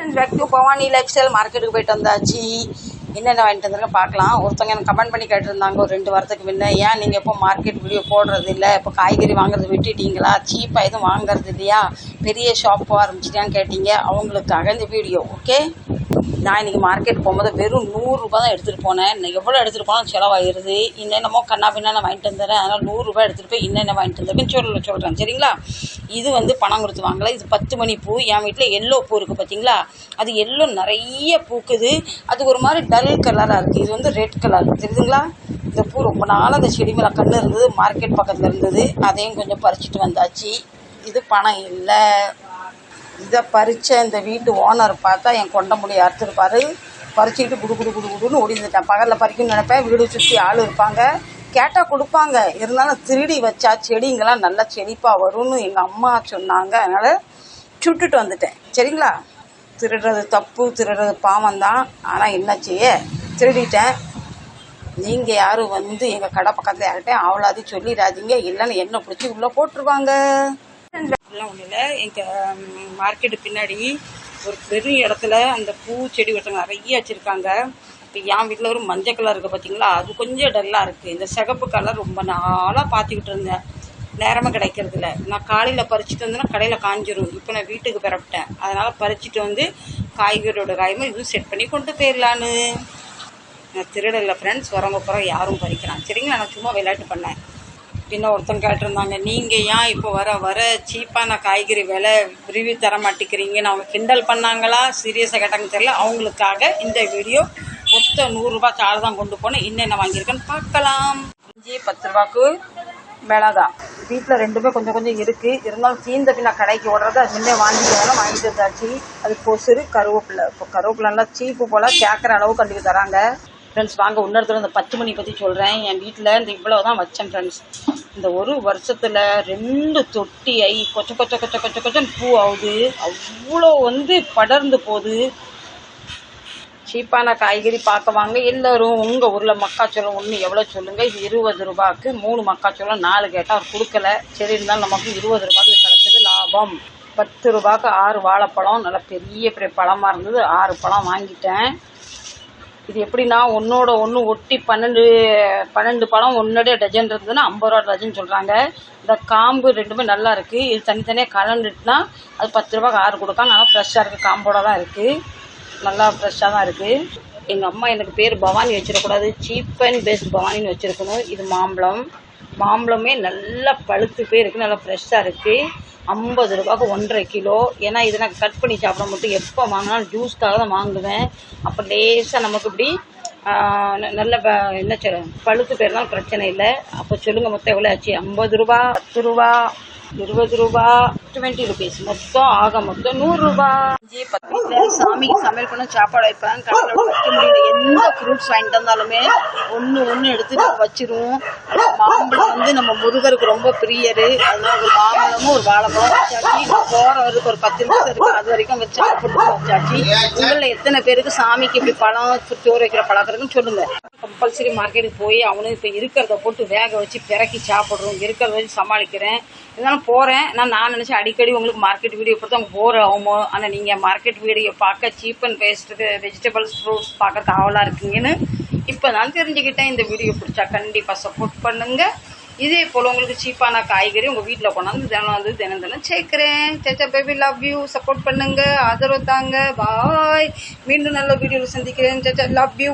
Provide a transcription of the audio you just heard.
Back to Bhavani life style மார்க்கெட்டுக்கு போயிட்டு வந்தாச்சு. என்னென்ன வாங்கிட்டு வந்திருக்கேன் பார்க்கலாம். ஒருத்தவங்க எனக்கு கமெண்ட் பண்ணி கேட்டிருந்தாங்க. ஒரு ரெண்டு வாரத்துக்கு முன்ன ஏன் நீங்கள் எப்போ மார்க்கெட் வீடியோ போடுறது இல்லை இப்போ காய்கறி வாங்குறது விட்டுட்டீங்களா? சீப்பாக எதுவும் வாங்குறது இல்லையா? பெரிய ஷாப் ஆரம்பிச்சிட்டியான்னு கேட்டீங்க. அவங்களுக்காக இந்த வீடியோ ஓகே நான் இன்றைக்கி மார்க்கெட் போகும்போது வெறும் நூறுரூபா தான் எடுத்துகிட்டு போனேன். இன்னும் எவ்வளோ எடுத்துகிட்டு போனாலும் செலவாயிருது. என்னென்னமோ கண்ணா பின்னா நான் வாங்கிட்டு வந்துடுறேன் அதனால் நூறுரூபா எடுத்துகிட்டு போய் என்னென்ன வாங்கிட்டு வந்திருக்கேன்னு சொல்ல சொல்கிறேன் சரிங்களா? இது வந்து பணம் கொடுத்து வாங்கலை. இது பத்து மணி பூ. என் வீட்டில் எல்லோ பூ இருக்குது பார்த்தீங்களா அது எல்லோ நிறைய பூக்குது. அது ஒரு மாதிரி டல் கலராக இருக்குது இது வந்து ரெட் கலர் தெரியுதுங்களா? இந்த பூ ரொம்ப நாள் அந்த செடி மேலே கண்ணு இருந்தது. மார்க்கெட் பக்கத்தில் இருந்தது. அதையும் கொஞ்சம் பறிச்சிட்டு வந்தாச்சு. இது பணம் இல்லை. இதை பறித்த இந்த வீட்டு ஓனர் பார்த்தா என் கொண்ட முடிய அறுத்துருப்பாரு. பறிச்சுக்கிட்டு குடு குடு குடு குடுன்னு ஓடிந்துட்டேன் பகலில் பறிக்கணும்னு நினைப்பேன். வீடு சுற்றி ஆள் இருப்பாங்க. கேட்டால் கொடுப்பாங்க. இருந்தாலும் திருடி வச்சா செடிங்கெல்லாம் நல்லா செழிப்பாக வரும்னு எங்கள் அம்மா சொன்னாங்க. அதனால் சுட்டுட்டு வந்துட்டேன். சரிங்களா? திருடுறது தப்பு திருடுறது பாவம் தான் ஆனால் என்ன செய்ய திருடிட்டேன். நீங்கள் யாரும் வந்து எங்கள் கடை பக்கத்தில் யார்கிட்டையும் அவளாதி சொல்லிடாதீங்க. இல்லைன்னு என்ன பிடிச்சி உள்ளே போட்டுருவாங்க. அப்படிலாம் ஒன்றும் இல்லை. எங்கள் மார்க்கெட்டு பின்னாடி ஒரு பெரிய இடத்துல அந்த பூ செடி ஒருத்தவங்க நிறைய வச்சுருக்காங்க. இப்போ என் வீட்டில் ஒரு மஞ்சள் கலர் இருக்குது பார்த்தீங்களா அது கொஞ்சம் டல்லாக இருக்குது இந்த சிகப்பு கலர் ரொம்ப நாளாக பார்த்துக்கிட்டு இருந்தேன். நேரமாக கிடைக்கிறது நான் காலையில் பறிச்சுட்டு வந்தேன்னா கடையில் காஞ்சிரும். இப்போ நான் வீட்டுக்கு பிறப்பிட்டேன். அதனால் பறிச்சுட்டு வந்து காய்கறியோட காயமாக இதுவும் செட் பண்ணி கொண்டு போயிடலான்னு நான் திருடல ஃப்ரெண்ட்ஸ் வரவங்க போகிற யாரும் பறிக்கிறான் சரிங்களா? நான் சும்மா விளையாட்டு பண்ணேன். பின்ன ஒருத்தன் கேட்டிருந்தாங்க. நீங்கள் ஏன் இப்போ வர வர சீப்பான காய்கறி விலை ரிவ்யூ தர மாட்டேங்கிறீங்கன்னு அவங்க கிண்டல் பண்ணாங்களா? சீரியஸாக கேட்டாங்கன்னு தெரியல. அவங்களுக்காக இந்த வீடியோ மொத்த நூறுரூபா சாறு தான் கொண்டு போனேன் என்னென்ன வாங்கியிருக்கேன்னு பார்க்கலாம். அஞ்சு பத்து ரூபாய்க்கு மிளகாய் வீட்டில் ரெண்டுமே கொஞ்சம் கொஞ்சம் இருக்குது இருந்தாலும் தீந்த பின்ன கடைக்கு ஓடுறது அது முன்னே வாங்கிட்டு வாங்கிட்டு வந்தாச்சு. அது கொசுறு கருவேப்பிலை. இப்போ கருவேப்பிலாம் சீப்பு போல் கேட்குற அளவு கண்டிப்பாக தராங்க. ஃப்ரெண்ட்ஸ் வாங்க இன்னொருத்தர் இந்த பத்து மணி பற்றி சொல்கிறேன் என் வீட்டில் இந்த இவ்வளோ தான் வச்சேன் ஃப்ரெண்ட்ஸ் இந்த ஒரு வருஷத்தில் ரெண்டு தொட்டி ஐ கொச்ச கொச்ச கொச்ச கொச்ச கொச்சன்னு பூ ஆகுது அவ்வளோ வந்து படர்ந்து போகுது. சீப்பான காய்கறி பார்க்க வாங்க. எல்லோரும் உங்கள் ஊரில் மக்காச்சோளம் ஒன்று எவ்வளோ சொல்லுங்கள் இது இருபது ரூபாய்க்கு மூணு மக்காச்சோளம் நாலு கேட்டால் அவர் கொடுக்கல. சரி இருந்தாலும் நமக்கு இருபது ரூபாய்க்கு கிடச்சது லாபம். பத்து ரூபாய்க்கு ஆறு வாழைப்பழம். நல்லா பெரிய பெரிய பழமாக இருந்தது. ஆறு பழம் வாங்கிட்டேன். இது எப்படின்னா ஒன்றோட ஒன்று ஒட்டி பன்னெண்டு பன்னெண்டு பழம் ஒன்னோட டஜன் இருந்ததுன்னா ஐம்பது ரூபா டஜன் சொல்கிறாங்க இந்த காம்பு ரெண்டுமே நல்லா இருக்குது இது தனித்தனியாக கலந்துட்டுனா அது பத்து ரூபாய்க்கு ஆறு கொடுக்காங்க ஆனால் ஃப்ரெஷ்ஷாக இருக்குது காம்போட தான் இருக்குது நல்லா ஃப்ரெஷ்ஷாக தான் இருக்குது எங்கள் அம்மா எனக்கு பேர் பவானி வச்சிடக்கூடாது. சீப் அண்ட் பெஸ்ட் பவானின்னு வச்சுருக்கணும். இது மாம்பழம். மாம்பழமே நல்லா பழுத்து போய் இருக்குது நல்லா ஃப்ரெஷ்ஷாக இருக்குது ஐம்பது ரூபாய்க்கு ஒன்றரை கிலோ. ஏன்னா இதை நான் கட் பண்ணி சாப்பிட மட்டும் எப்போ வாங்கினாலும் ஜூஸ்க்காக தான் வாங்குவேன். அப்போ லேசாக நமக்கு இப்படி நல்ல ப- என்ன சொல்ல பழுத்து போயிருந்தாலும் பிரச்சனை இல்லை. அப்போ சொல்லுங்கள் மொத்தம் எவ்வளோ ஆச்சு? ஐம்பது ரூபா பத்து ரூபா. இருபது ரூபா டுவெண்ட்டி ருபீஸ் மொத்தம் ஆக மொத்தம் நூறுரூபா அஞ்சு வீட்டில் சாமிக்கு சமையல் பண்ண சாப்பாடு வைப்பேன். கடையில் வைக்க முடியல. எந்த ஃப்ரூட்ஸ் வாங்கிட்டு வந்தாலுமே ஒன்று ஒன்று எடுத்து நம்ம வச்சிருவோம். மாம்பழம் வந்து நம்ம முருகருக்கு ரொம்ப பிரியரு. அதனால ஒரு மாம்பழமும் ஒரு வாழைப்பழம் வச்சாச்சு. போகிற வரைக்கும் ஒரு பத்து நிமிஷம் இருக்கு. அது வரைக்கும் வச்சு சாப்பிட்டு வச்சாச்சு. உங்களில் எத்தனை பேருக்கு சாமிக்கு இப்படி பழம் சோறு வைக்கிற பழக்கம் இருக்குன்னு சொல்லுங்க கம்பல்சரி மார்க்கெட்டுக்கு போய் அவனும் இப்போ இருக்கிறத போட்டு வேக வச்சு பிறக்கி சாப்பிட்றோம். இருக்கிறத வச்சு சமாளிக்கிறேன். இருந்தாலும் போகிறேன் நான் நான் நினச்சேன் அடிக்கடி உங்களுக்கு மார்க்கெட் வீடியோ கொடுத்து அவங்க போகிற ஆகுமோ ஆனால் நீங்கள் மார்க்கெட் வீடியோ பார்க்க சீப் அண்ட் பேஸ்ட்டுக்கு வெஜிடபிள்ஸ் ஃப்ரூட்ஸ் பார்க்க ஆவலாக இருக்கீங்கன்னு இப்போ நான் தெரிஞ்சுக்கிட்டேன். இந்த வீடியோ பிடிச்சா கண்டிப்பாக சப்போர்ட் பண்ணுங்கள் இதே போல் உங்களுக்கு சீப்பான காய்கறி உங்கள் வீட்டில் கொண்டாந்து தினம் வந்து தினம் தினம் சேர்க்குறேன். சேச்சா பேபி லவ் யூ சப்போர்ட் பண்ணுங்கள் ஆதரவு தாங்க. பாய் மீண்டும் நல்ல வீடியோவில் சந்திக்கிறேன். சேச்சா லவ் யூ